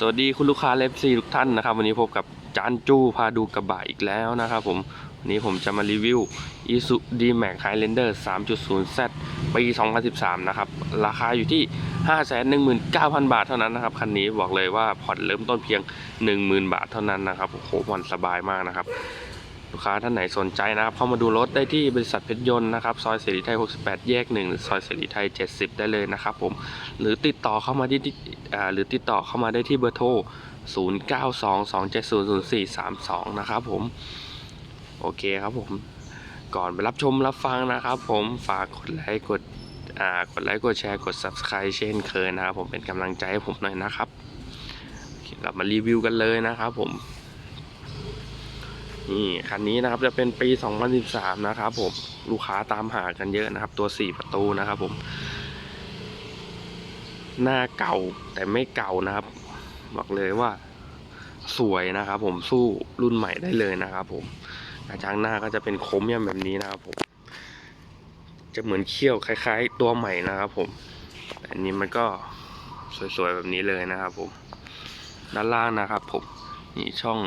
สวัสดีคุณลูกค้าเลฟซีทุกท่านนะครับ วันนี้พบกับจานจู้พาดูกระบะอีกแล้วนะครับผมวันนี้ผมจะมารีวิว i s u D-Max Highlander 3.0Z ปี2013 นะครับ ราคาอยู่ที่ 519,000 บาทเท่านั้นนะครับ คันนี้บอกเลยว่าผ่อนเริ่มต้นเพียง 10,000 บาทเท่านั้นนะครับโอ้โหผ่อนสบายมากนะครับ ลูกค้าท่านไหนสนใจนะครับเข้ามาดูรถได้ที่บริษัทเพชรยนต์นะครับซอยเสรีไทย 68 แยก1หรือซอยเสรีไทย 70 ได้เลยนะครับผมหรือติดต่อเข้ามาที่หรือติดต่อเข้ามาได้ที่เบอร์โทร 0922700432 นะครับผมโอเคครับผมก่อนไปรับชมรับฟังนะครับผมฝากกดไลค์กดอ่ากดไลค์กดแชร์กด Subscribe เช่นเคยนะครับผมเป็นกำลังใจให้ผมหน่อยนะครับโอเคเรามารีวิวกันเลยนะครับผม นี่คันนี้นะครับจะเป็นปี 2013 นะครับผมลูกค้าตามหากันเยอะนะครับ ตัว 4 ประตูนะครับผม หน้าเก่าแต่ไม่เก่านะครับ บอกเลยว่าสวยนะครับผมสู้รุ่นใหม่ได้เลยนะครับผมกระจังหน้าก็จะเป็นโครเมียมแบบนี้นะครับผม จะเหมือนเขี้ยวคล้าย ๆ ตัวใหม่นะครับผมอันนี้มันก็สวยๆแบบนี้เลยนะครับผม ด้านล่างนะครับผมนี่ช่อง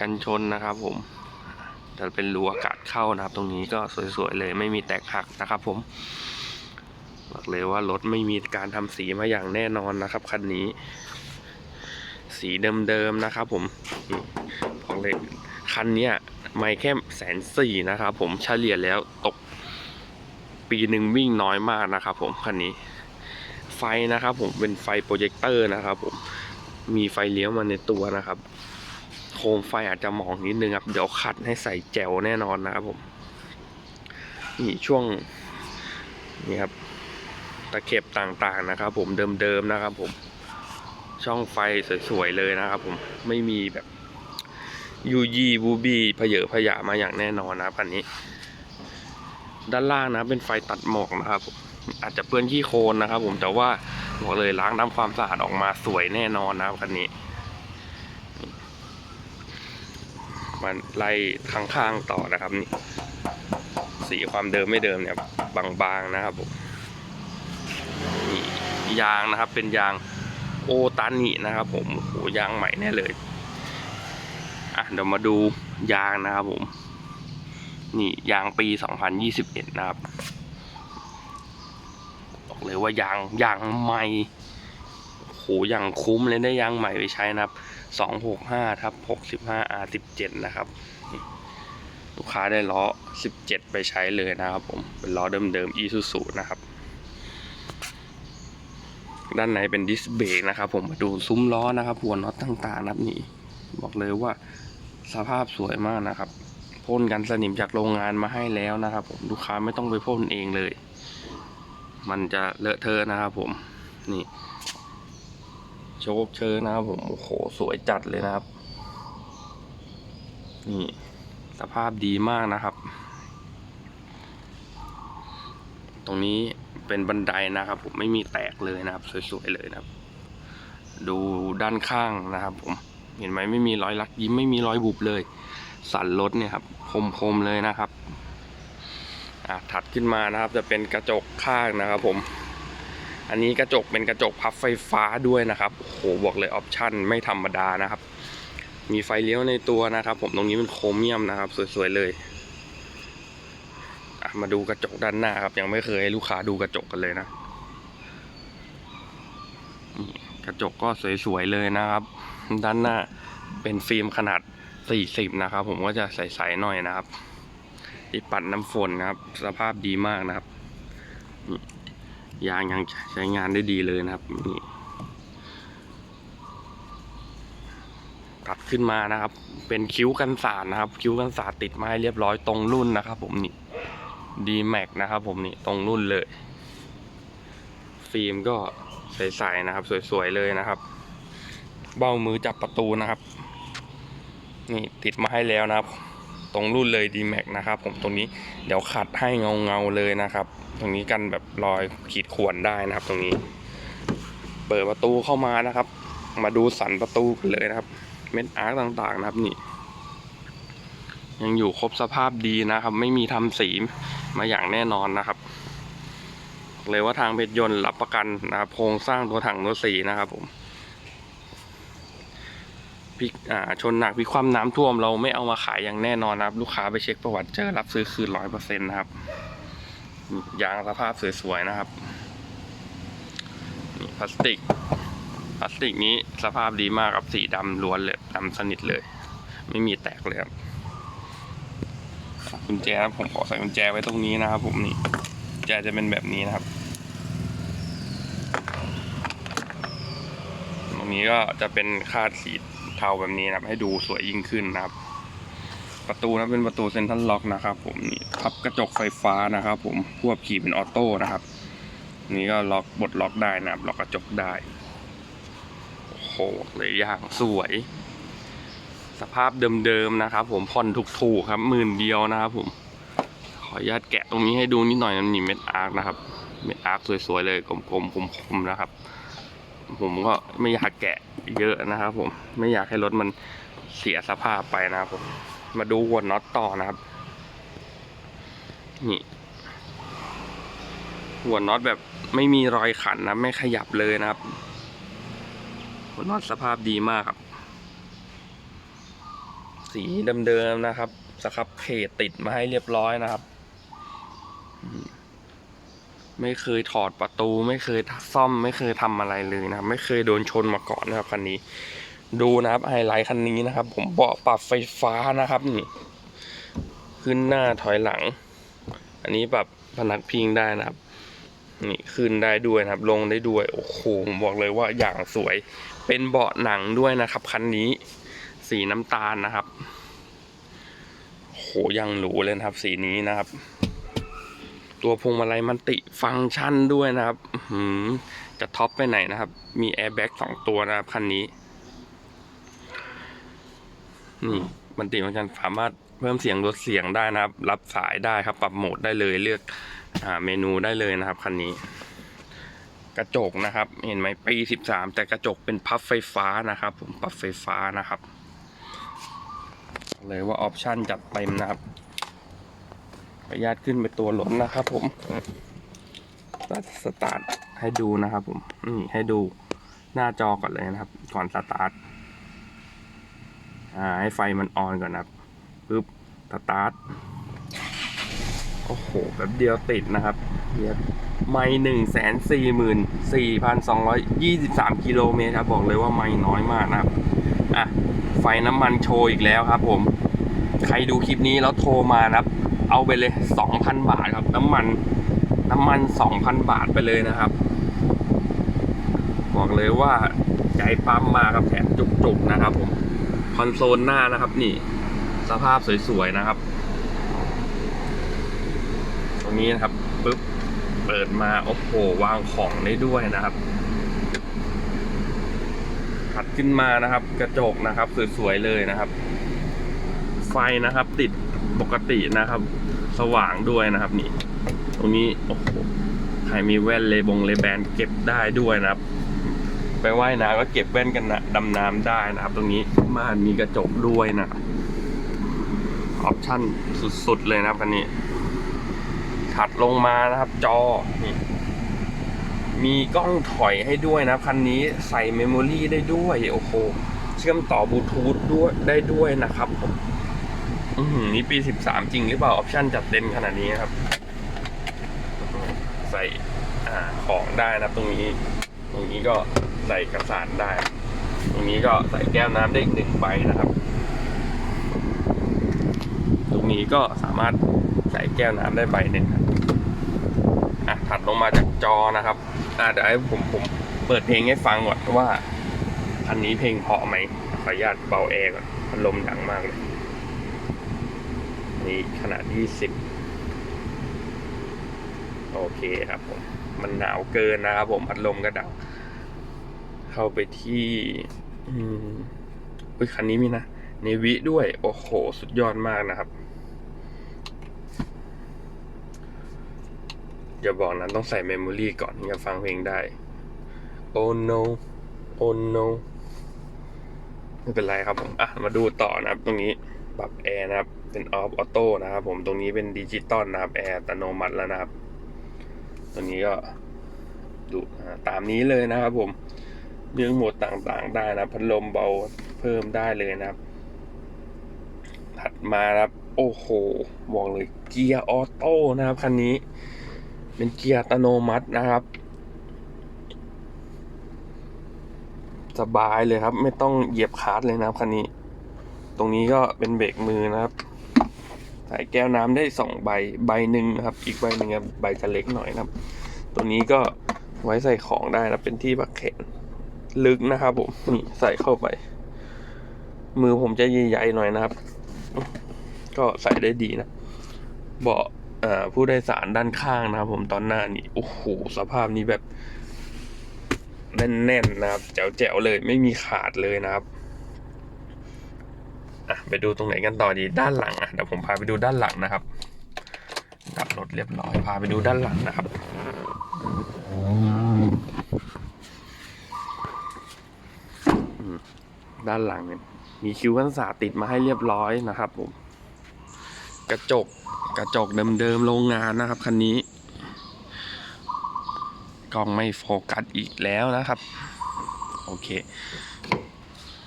กันชนนะครับ ผมจะเป็นรูอากาศเข้านะครับ ตรงนี้ก็สวยๆเลยไม่มีแตกหักนะครับ ผมบอกเลยว่ารถไม่มีการทำสีมาอย่างแน่นอนนะครับคันนี้ สีเดิมๆนะครับ ผมบอกเลยคันเนี้ยไม่แค่แสนสี่นะครับผมเฉลี่ยแล้วตกปีหนึ่งวิ่งน้อยมากนะครับ ผมคันนี้ ไฟนะครับ ผมเป็นไฟโปรเจคเตอร์นะครับ ผมมีไฟเลี้ยวมาในตัวนะครับ คมไฟอาจจะหมองนิดนึงครับ เดี๋ยวคัดให้ใส่แจวแน่นอนนะครับผม นี่ช่วง นี่ครับ ตะเข็บต่างๆนะครับ ผมเดิมๆนะครับ ผม ช่องไฟสวยๆเลยนะครับผม ไม่มีแบบยูยีบูบี้เพเยอะพยะมาอย่างแน่นอนนะครับอันนี้ ด้านล่างนะเป็นไฟตัดหมอกนะครับผมอาจจะเปื้อนขี้โคลนนะครับ ผมแต่ว่าบอกเลยล้างทำความสะอาดออกมาสวยแน่นอนนะครับคันนี้ มันไล่ข้างๆต่อนะครับนี่สีความเดิมไม่เดิมเนี่ยบางๆนะครับผมนี่ยางนะครับเป็นยางโอตานินะครับ ผมโอ้โหยางใหม่แน่เลยอะเดี๋ยวมาดูยางนะครับผมนี่ยางปี 2021 นะครับ บอกเลยว่ายางยางใหม่โอ้โหอย่างคุ้มเลยได้ยางใหม่ไปใช้นะครับ สองหกห้าทับหกสิบห้า R สิบเจ็ดนะครับ ลูกค้าได้ล้อสิบเจ็ดไปใช้เลยนะครับผม เป็นล้อเดิมๆ Isuzu นะครับ ด้านในเป็นดิสเบรกนะครับ ผมมาดูซุ้มล้อนะครับ หัวน็อตต่างๆนะครับนี่ บอกเลยว่าสภาพสวยมากนะครับ พ่นกันสนิมจากโรงงานมาให้แล้วนะครับ ผม ลูกค้าไม่ต้องไปพ่นเองเลย มันจะเลอะเทอะนะครับผม นี่ โชคเชิญนะครับผมโอ้โหสวยจัดเลยนะครับ นี่สภาพดีมากนะครับ ตรงนี้เป็นบันไดนะครับ ผมไม่มีแตกเลยนะครับ สวยๆเลยนะครับ ดูด้านข้างนะครับ ผมเห็นไหมไม่มีรอยลักยิ้มไม่มีรอยบุบเลย สันรถเนี่ยครับคมๆเลยนะครับอะถัดขึ้นมานะครับจะเป็นกระจกข้างนะครับผม อันนี้กระจกเป็นกระจกพับไฟฟ้าด้วยนะครับโอ้โหบอกเลยออปชั่นไม่ธรรมดานะครับ มีไฟเลี้ยวในตัวนะครับ ผมตรงนี้เป็นโครเมียมนะครับ สวยๆเลยมาดูกระจกด้านหน้าครับ ยังไม่เคยให้ลูกค้าดูกระจกกันเลยนะ กระจกก็สวยๆเลยนะครับ ด้านหน้าเป็นฟิล์มขนาด 40 นะครับ ผมก็จะใสๆหน่อยนะครับที่ปัดน้ำฝนนะครับ สภาพดีมากนะครับ ยางยังใช้งานได้ดีเลยนะครับนี่ตัดขึ้นมานะครับ เป็นคิ้วกันสาดนะครับ คิ้วกันสาดติดมาให้เรียบร้อยตรงรุ่นนะครับ ผมนี่ดีแม็กนะครับผมนี่ตรงรุ่นเลย ฟิล์มก็ใสๆนะครับ สวยๆเลยนะครับ เบ้ามือจับประตูนะครับ นี่ติดมาให้แล้วนะครับ ตรงรุ่นเลย d m a x นะครับ ผมตรงนี้เดี๋ยวขัดให้เงาเงาๆเลยนะครับ ตรงนี้กันแบบรอยขีดข่วนได้นะครับ ตรงนี้ เปิดประตูเข้ามานะครับ มาดูสันประตูกันเลยนะครับ เม็ดอาร์คต่างๆนะครับนี่ ยังอยู่ครบสภาพดีนะครับ ไม่มีทำสีมาอย่างแน่นอนนะครับ เลยว่าทางเพชรยนต์รับประกันนะครับโครงสร้างตัวถังตัวสีนะครับผมพิกอ่าชนหนักพิความน้ำท่วมเราไม่เอามาขายอย่างแน่นอนนะครับ ลูกค้าไปเช็คประวัติเจอรับซื้อคืนร้อยเปอร์เซ็นต์นะครับ ยางสภาพสวยๆนะครับนี่พลาสติก พลาสติกนี้สภาพดีมากครับสีดำล้วนเลยดำสนิทเลย ไม่มีแตกเลยครับกุญแจครับผมขอใส่กุญแจไว้ตรงนี้นะครับ ผมนี่กุญแจจะเป็นแบบนี้นะครับ ตรงนี้ก็จะเป็นคาดสีเทาแบบนี้นะครับ ให้ดูสวยยิ่งขึ้นนะครับ ประตูนะเป็นประตูเซ็นทรัลล็อกนะครับ ผมนี่พับกระจกไฟฟ้านะครับ ผมควบขี่เป็นออโต้นะครับ นี่ก็ล็อกบดล็อกได้นะครับล็อกกระจกได้โอ้โหเลยอย่างสวย สภาพเดิมๆนะครับ ผมผ่อนถูกๆครับหมื่นเดียวนะครับ ผม ขออนุญาตแกะตรงนี้ให้ดูนิดหน่อยมันมีเม็ดอาร์คนะครับเม็ดอาร์คสวยๆเลยกลมๆคมๆนะครับ ผมก็ไม่อยากแกะเยอะนะครับ ผมไม่อยากให้รถมันเสียสภาพไปนะครับผม มาดูหัวน็อตต่อนะครับ นี่ หัวน็อตแบบไม่มีรอยขันนะไม่ขยับเลยนะครับ หัวน็อตสภาพดีมากครับ สีเดิมๆนะครับสครับเพจติดมาให้เรียบร้อยนะครับ ไม่เคยถอดประตู ไม่เคยซ่อม ไม่เคยทำอะไรเลยนะไม่เคยโดนชนมาก่อนนะครับคันนี้ ดูนะครับไฮไลท์คันนี้นะครับ ผมเบาะปรับไฟฟ้านะครับนี่ขึ้นหน้าถอยหลัง อันนี้ปรับพนักพิงได้นะครับ นี่ขึ้นได้ด้วยนะครับ ลงได้ด้วยโอ้โหผมบอกเลยว่าอย่างสวยเป็นเบาะหนังด้วยนะครับคันนี้สีน้ำตาลนะครับโหยังหรูเลยนะครับ สีนี้นะครับ ตัวพวงมาลัยมันติฟังก์ชันด้วยนะครับ หือจะท็อปไปไหนนะครับ มีแอร์แบ็กสองตัวนะครับคันนี้ นี่มันติฟังก์ชันสามารถเพิ่มเสียงลดเสียงได้นะครับ รับสายได้ครับ ปรับโหมดได้เลยเลือกอ่าเมนูได้เลยนะครับคันนี้ กระจกนะครับ เห็นไหมปีสิบสามแต่กระจกเป็นพับไฟฟ้านะครับ ผมพับไฟฟ้านะครับ เลยว่าออปชันจัดเต็มนะครับขออนุญาตขึ้นไปตัวรถนะครับ ผมสตาร์ทให้ดูนะครับ ผมนี่ให้ดูหน้าจอก่อนเลยนะครับ ก่อนสตาร์ท อ่าให้ไฟมันออนก่อนนะครับปึ๊บสตาร์ทโอ้โหแบบเดียวติดนะครับเดียวไม่หนึ่งแสนสี่หมื่นสี่พันสองร้อยยี่สิบสามกิโลเมตรครับ บอกเลยว่าไม่น้อยมากนะครับ อะ ไฟน้ำมันโชว์อีกแล้วครับผม ใครดูคลิปนี้แล้วโทรมานะครับ เอาไปเลยสองพันบาทครับ น้ำมัน น้ำมันสองพันบาทไปเลยนะครับ บอกเลยว่าใจปั๊มมาครับแถมจุกๆนะครับผม อนโซลหน้านะครับนี่ สภาพสวยๆนะครับ ตรงนี้นะครับปึ๊บเปิดมาโอ้โหวางของได้ด้วยนะครับถัดขึ้นมานะครับ กระจกนะครับสวยๆเลยนะครับ ไฟนะครับติดปกตินะครับ สว่างด้วยนะครับนี่ ตรงนี้โอ้โหใครมีแว่นเลบงเลแบนเก็บได้ด้วยนะครับ ไปว่ายน้ำก็เก็บแว่นกันนะดำน้ำได้นะครับ ตรงนี้ม่านมีกระจกด้วยนะออปชั่นสุดๆเลยนะครับอันนี้ ถัดลงมานะครับ จอนี่มีกล้องถอยให้ด้วยนะคันนี้ใส่เมมโมรีได้ด้วยโอ้โหเชื่อมต่อบลูทูธด้วยได้ด้วยนะครับผมอือหือนี่ปี13จริงหรือเปล่าออปชั่นจัดเต็มขนาดนี้ครับ ใส่ของได้นะตรงนี้ ตรงนี้ก็ใส่กระสานได้ ตรงนี้ก็ใส่แก้วน้ำได้อีกหนึ่งใบนะครับ ตรงนี้ก็สามารถใส่แก้วน้ำได้ใบหนึ่งครับอะถัดลงมาจากจอนะครับอะเดี๋ยวให้ผมผมเปิดเพลงให้ฟังก่อนว่า อันนี้เพลงเพาะไหมขออนุญาตเบาแอร์ก่อนพัดลมดังมากเลยนี่ขนาดยี่สิบโอเคครับผม มันหนาวเกินนะครับผมพัดลมก็ดังเข้าไปที่ อืมอุ้ยคันนี้มีนะเนวิด้วย โอ้โห สุดยอดมากนะครับอย่าบอกนะต้องใส่เมมโมรี่ก่อนถึงจะฟังเพลงได้ oh no oh no ไม่เป็นไรครับผม อะ มาดูต่อนะครับ ตรงนี้ปรับแอร์นะครับ เป็นออฟออโต้นะครับผม ตรงนี้เป็นดิจิตอลนะครับ แอร์อัตโนมัติแล้วนะครับ ตัวนี้ก็ดูตามนี้เลยนะครับผมเรื่องโหมดต่างๆได้นะพัดลมเบาเพิ่มได้เลยนะครับ ถัดมาครับโอ้โหบอกเลยเกียร์ออโต้นะครับคันนี้ เป็นเกียร์อัตโนมัตินะครับ สบายเลยครับ ไม่ต้องเหยียบคลัตช์เลยนะครับคันนี้ ตรงนี้ก็เป็นเบรกมือนะครับ ใส่แก้วน้ำได้สองใบใบหนึ่งนะครับ อีกใบหนึ่งใบจะเล็กหน่อยนะครับ ตัวนี้ก็ไว้ใส่ของได้นะเป็นที่ปักแขนลึกนะครับผมนี่ใส่เข้าไป มือผมจะใหญ่ๆหน่อยนะครับ ก็ใส่ได้ดีนะเบาะอ่าผู้โดยสารด้านข้างนะครับ ผมตอนหน้านี่โอ้โหสภาพนี้แบบแน่นๆนะครับแจ๋วๆเลยไม่มีขาดเลยนะครับ อะไปดูตรงไหนกันต่อดีด้านหลังอะเดี๋ยวผมพาไปดูด้านหลังนะครับดับรถเรียบร้อยพาไปดูด้านหลังนะครับด้านหลังเนี่ยมีคิ้วกันศาติดมาให้เรียบร้อยนะครับผม กระจกกระจกเดิมๆโรงงานนะครับคันนี้กล้องไม่โฟกัสอีกแล้วนะครับ โอเค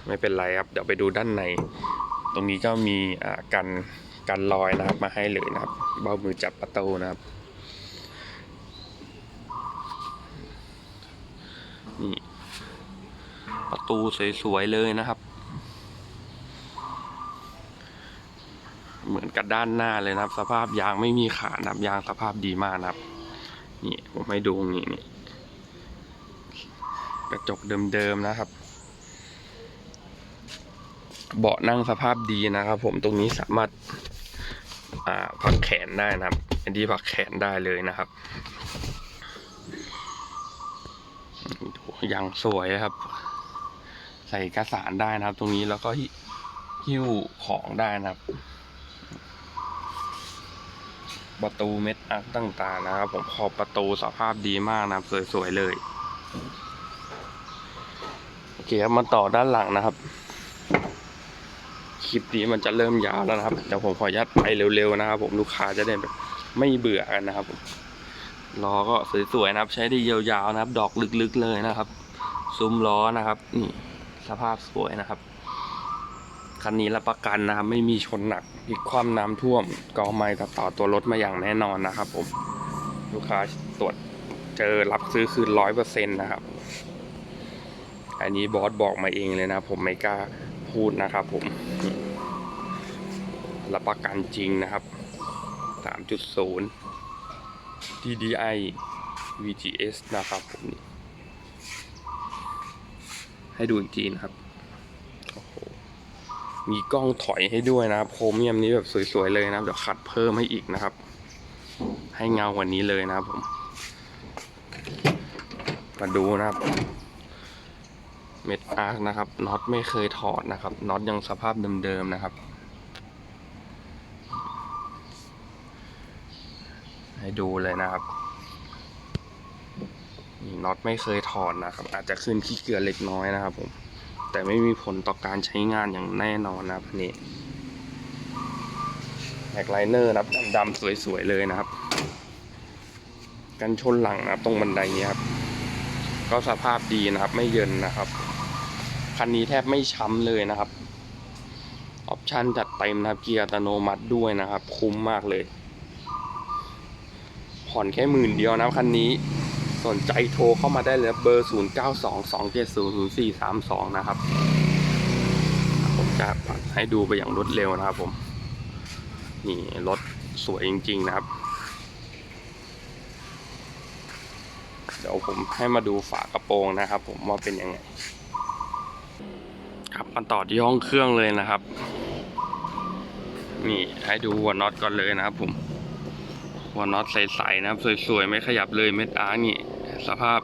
ไม่เป็นไรครับ เดี๋ยวไปดูด้านใน ตรงนี้ก็มีอ่ากันกันรอยนะครับมาให้เลยนะครับ เบ้ามือจับประตูนะครับนี่ประตูสวยๆเลยนะครับ เหมือนกับด้านหน้าเลยนะครับ สภาพยางไม่มีขาดนะครับยางสภาพดีมากนะครับนี่ผมให้ดูนี่นี่กระจกเดิมๆนะครับ เบาะนั่งสภาพดีนะครับ ผมตรงนี้สามารถอ่าพักแขนได้นะครับอันนี้พักแขนได้เลยนะครับดูยางสวยครับ ใส่เอกสารได้นะครับ ตรงนี้แล้วก็หิ้วของได้นะครับ ประตูเม็ดอาร์คต่างๆนะครับ ผมขอบประตูสภาพดีมากนะครับ สวยๆเลยโอเคครับมาต่อด้านหลังนะครับ ลิปนี้มันจะเริ่มยาวแล้วนะครับเดี๋ยวผมขออนุญาตไปเร็วๆนะครับ ผมลูกค้าจะได้แบบไม่เบื่อกันนะครับผมล้อก็สวยๆนะครับ ใช้ได้ยาวๆนะครับ ดอกลึกๆเลยนะครับ ซุ้มล้อนะครับนี่สภาพสวยนะครับคันนี้รับประกันนะครับ ไม่มีชนหนักพลิกคว่ำน้ำท่วมกอไม้ตัดต่อตัวรถมาอย่างแน่นอนนะครับ ผมลูกค้าตรวจเจอรับซื้อคืนร้อยเปอร์เซ็นต์นะครับ อันนี้บอสบอกมาเองเลยนะ ผมไม่กล้าพูดนะครับผม รับประกันจริงนะครับ 3.0 TDI VGS นะครับผมให้ดูอีกทีนะครับโอ้โหมีกล้องถอยให้ด้วยนะครับโครเมียมนี้แบบสวยๆเลยนะครับเดี๋ยวขัดเพิ่มให้อีกนะครับ ให้เงากว่านี้เลยนะครับผมมาดูนะครับ เม็ดอาร์คนะครับน็อตไม่เคยถอดนะครับน็อตยังสภาพเดิมๆนะครับ ให้ ดูเลยนะครับนี่น็อตไม่เคยถอดนะครับ อาจจะขึ้นขี้เกลือเล็กน้อยนะครับผมแต่ไม่มีผลต่อการใช้งานอย่างแน่นอนนะครับนนี้แม็กไลเนอร์นะครับดำๆสวยๆเลยนะครับ กันชนหลังนะครับ ตรงบันไดนี้ครับ ก็สภาพดีนะครับ ไม่เยินนะครับคันนี้แทบไม่ช้ำเลยนะครับ ออปชันจัดเต็มนะครับ เกียร์อัตโนมัติด้วยนะครับ คุ้มมากเลย ผ่อนแค่หมื่นเดียวนะคันนี้ สนใจโทรเข้ามาได้เลยเบอร์ 0 9 2 2 7 0 0 4 3 2 นะครับ ผมจะให้ดูไปอย่างรวดเร็วนะครับผม นี่รถสวยจริง ๆ นะครับ เดี๋ยวผมให้มาดูฝากระโปรงนะครับ ผมว่าเป็นยังไง ครับมาต่อที่ห้องเครื่องเลยนะครับ นี่ให้ดูหัวน็อตก่อนเลยนะครับผม หัวน็อตใสๆนะครับ สวยๆ ไม่ขยับเลยเม็ดอาร์นี่ สภาพ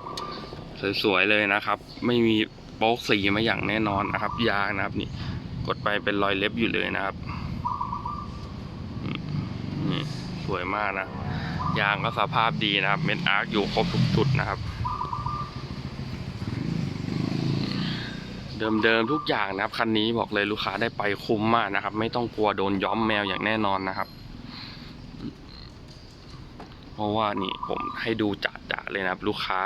สวยๆเลยนะครับ ไม่มีโป๊กสีมาอย่างแน่นอนนะครับ ยางนะครับนี่ กดไปเป็นรอยเล็บอยู่เลยนะครับนี่สวยมากนะ ยางก็สภาพดีนะครับ เม็ดอาร์อยู่ครบทุกจุดนะครับ เดิมๆทุกอย่างนะครับคันนี้บอกเลยลูกค้าได้ไปคุ้มมากนะครับ ไม่ต้องกลัวโดนย้อมแมวอย่างแน่นอนนะครับ เพราะว่านี่ผมให้ดูจัดๆเลยนะครับ ลูกค้า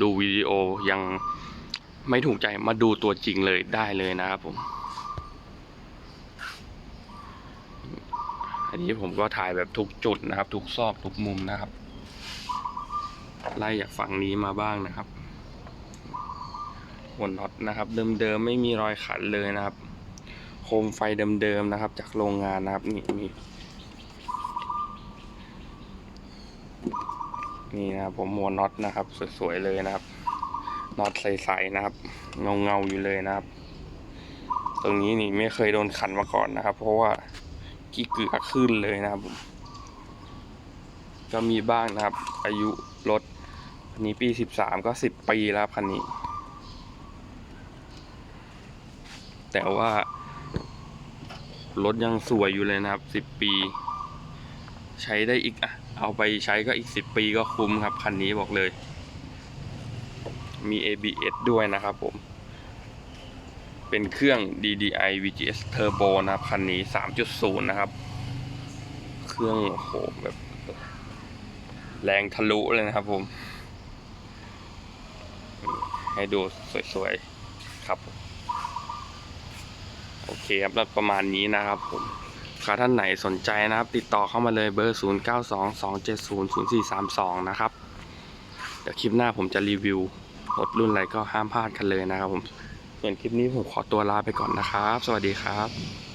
ดูวิดีโอยังไม่ถูกใจมาดูตัวจริงเลยได้เลยนะครับผมอันนี้ผมก็ถ่ายแบบทุกจุดนะครับ ทุกซอกทุกมุมนะครับ ไล่จากฝั่งนี้มาบ้างนะครับหัวน็อตนะครับ เดิมๆไม่มีรอยขันเลยนะครับ โคมไฟเดิมๆนะครับ จากโรงงานนะครับนี่มี นี่นะครับผมหัวน็อตนะครับ สวยๆเลยนะครับน็อตใสๆนะครับ เงาๆอยู่เลยนะครับ ตรงนี้นี่ไม่เคยโดนขันมาก่อนนะครับ เพราะว่ากี้เกลือขึ้นเลยนะครับผมก็มีบ้างนะครับ อายุรถคันนี้ปีสิบสามก็สิบปีแล้วคันนี้ แต่ว่ารถยังสวยอยู่เลยนะครับสิบปี ใช้ได้อีกอะ เอาไปใช้ก็อีกสิบปีก็คุ้มครับ คันนี้บอกเลย มี ABS ด้วยนะครับผม เป็นเครื่อง DDI VGS Turbo นะครับ คันนี้ 3.0 นะครับ เครื่องโหแบบ แรงทะลุเลยนะครับผม ให้ดูสวยๆ ครับ โอเคครับแล้วประมาณนี้นะครับผม ถ้าท่านไหนสนใจนะครับ ติดต่อเข้ามาเลยเบอร์ 0 9 2 2 7 0 0 4 3 2 นะครับ เดี๋ยวคลิปหน้าผมจะรีวิวรถรุ่นอะไรก็ห้ามพลาดกันเลยนะครับผม ส่วนคลิปนี้ผมขอตัวลาไปก่อนนะครับ สวัสดีครับ